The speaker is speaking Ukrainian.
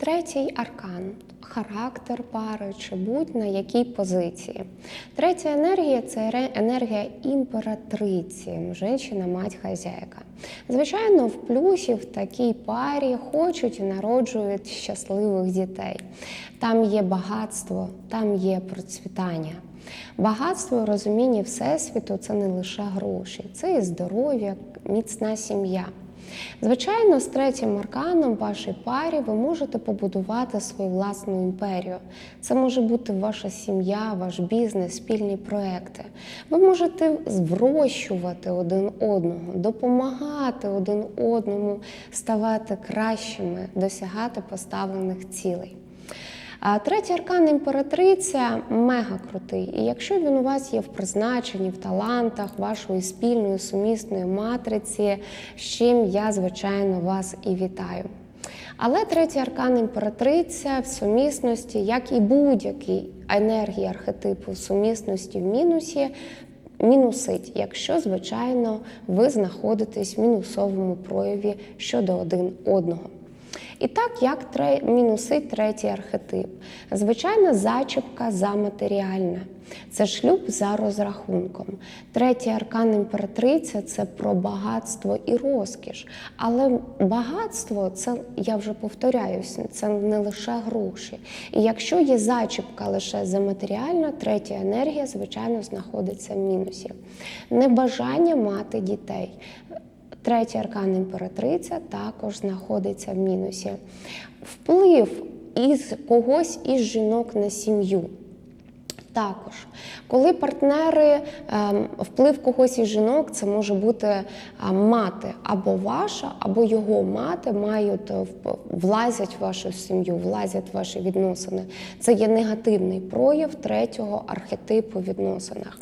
Третій аркан характер пари чи будь на якій позиції. Третя енергія це енергія імператриці, жінка, мать, хазяйка. Звичайно, в плюсі в такій парі хочуть і народжують щасливих дітей. Там є багатство, там є процвітання. Багатство у розумінні Всесвіту це не лише гроші, це і здоров'я, міцна сім'я. Звичайно, з третім арканом вашій парі ви можете побудувати свою власну імперію. Це може бути ваша сім'я, ваш бізнес, спільні проекти. Ви можете врощувати один одного, допомагати один одному, ставати кращими, досягати поставлених цілей. Третій аркан імператриця мега крутий. І якщо він у вас є в призначенні, в талантах вашої спільної сумісної матриці, з чим я, звичайно, вас і вітаю. Але третій аркан імператриця в сумісності, як і будь-які енергії архетипу сумісності в мінусі, мінусить, якщо, звичайно, ви знаходитесь в мінусовому прояві щодо один одного. І так, як тре, мінусить третій архетип. Звичайна зачіпка за матеріальне. Це шлюб за розрахунком. Третій аркан імператриця це про багатство і розкіш. Але багатство це, я вже повторяюся, це не лише гроші. І якщо є зачіпка лише за матеріальне, третя енергія, звичайно, знаходиться в мінусі. Небажання мати дітей. Третій аркан імператриця також знаходиться в мінусі. Вплив із когось із жінок на сім'ю. Також, коли партнери, ем, вплив когось із жінок, це може бути мати або ваша, або його мати мають е, влазять в вашу сім'ю, влазять в ваші відносини. Це є негативний прояв третього архетипу в відносинах.